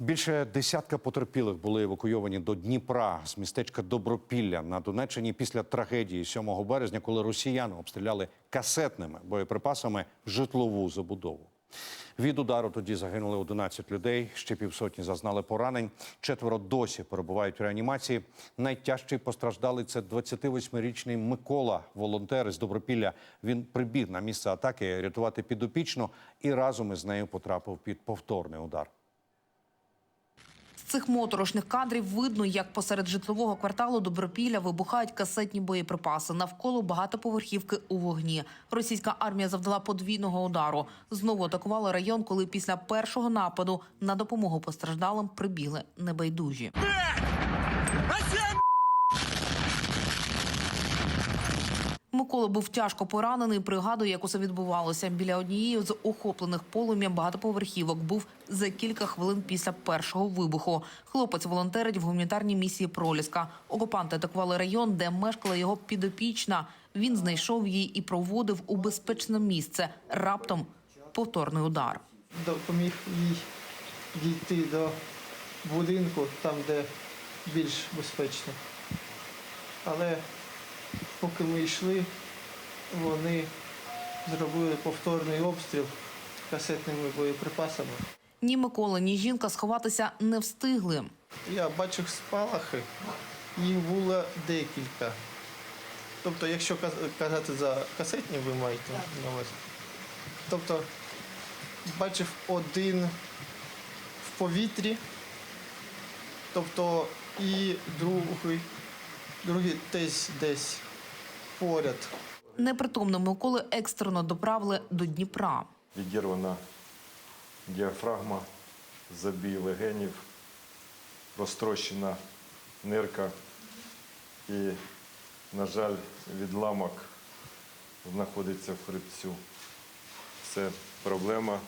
Більше десятка потерпілих були евакуйовані до Дніпра з містечка Добропілля на Донеччині після трагедії 7 березня, коли росіяни обстріляли касетними боєприпасами житлову забудову. Від удару тоді загинули 11 людей, ще півсотні зазнали поранень. Четверо досі перебувають в реанімації. Найтяжчий постраждалий це 28-річний Микола, волонтер із Добропілля. Він прибіг на місце атаки рятувати підопічну і разом із нею потрапив під повторний удар. Цих моторошних кадрів видно, як посеред житлового кварталу Добропілля вибухають касетні боєприпаси. Навколо багатоповерхівки у вогні. Російська армія завдала подвійного удару. Знову атакувала район, коли після першого нападу на допомогу постраждалим прибігли небайдужі. Микола був тяжко поранений. Пригадує, як усе відбувалося. Біля однієї з охоплених полум'ям багатоповерхівок був за кілька хвилин після першого вибуху. Хлопець волонтерить в гуманітарній місії Проліска. Окупанти атакували район, де мешкала його підопічна. Він знайшов її і проводив у безпечне місце. Раптом повторний удар. допоміг їй дійти до будинку, там, де більш безпечно. Але поки ми йшли, вони зробили повторний обстріл касетними боєприпасами. Ні Микола, ні жінка сховатися не встигли. Я бачив спалахи, їх було декілька. Тобто, якщо казати за касетні, ви маєте на увазі. Тобто, бачив один в повітрі, тобто і другий, другий десь десь поряд. Непритомного Миколи екстрено доправили до Дніпра. відірвана діафрагма, забій легенів, розтрощена нирка і, на жаль, відламок знаходиться в хребцю. Це проблема,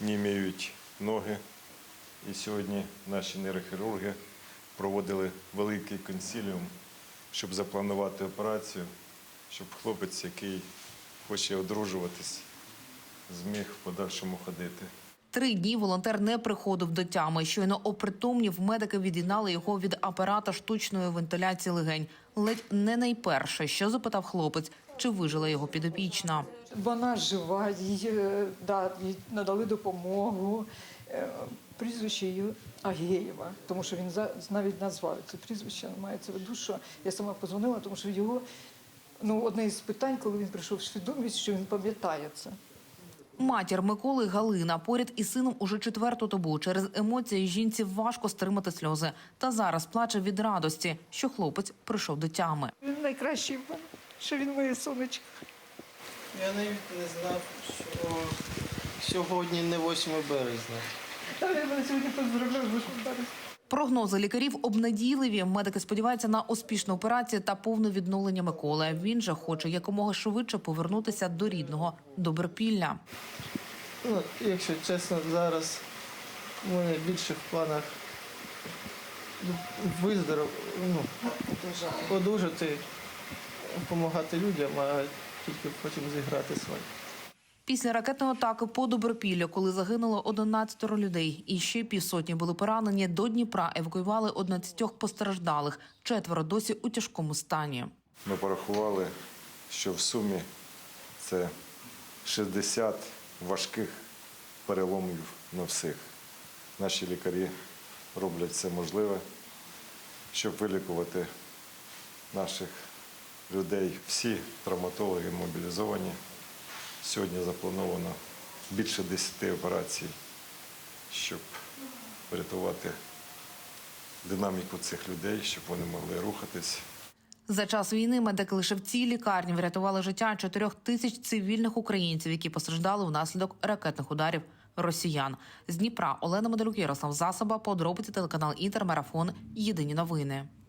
німіють ноги. І сьогодні наші нейрохірурги проводили великий консиліум, щоб запланувати операцію, щоб хлопець, який хоче одружуватись, зміг в подальшому ходити. Три дні волонтер не приходив до тями. Щойно опритомнів, медики від'єднали його від апарата штучної вентиляції легень. Ледь не найперше, що запитав хлопець, чи вижила його підопічна. Вона жива, їй, е, да, їй надали допомогу. Е, Прізвище її Агеєва, тому що він за- навіть назвав це прізвище, мається в виду, що я сама позвонила, тому що його ну, одне із питань, коли він прийшов в свідомість, що він пам'ятає це. Матір Миколи Галина поряд із сином уже четверту добу. Через емоції жінці важко стримати сльози. Та зараз плаче від радості, що хлопець прийшов до тями. Він найкращий, що він моє сонечко. Я навіть не знав, що сьогодні не 8 березня. Та я мене сьогодні поздравляю, ви ж Прогнози лікарів обнадійливі. Медики сподіваються на успішну операцію та повне відновлення Миколи. Він же хоче якомога швидше повернутися до рідного Добропілля. Ну, якщо чесно, зараз у мене більше в планах виздоров, ну, одужати, допомагати людям, а тільки потім зіграти своє. Після ракетної атаки по Добропіллю, коли загинуло 11 людей, і ще півсотні були поранені, до Дніпра евакуювали 11 постраждалих. Четверо досі у тяжкому стані. Ми порахували, що в сумі це 60 важких переломів на всіх. Наші лікарі роблять все можливе, щоб вилікувати наших людей. Всі травматологи мобілізовані. Сьогодні заплановано більше 10 операцій, щоб врятувати динаміку цих людей, щоб вони могли рухатись. За час війни медики лише в цій лікарні врятували життя чотирьох тисяч цивільних українців, які постраждали внаслідок ракетних ударів росіян. З Дніпра Олена Медалюк, Ярослав Засоба, подробиці телеканал Інтермарафон. Єдині новини.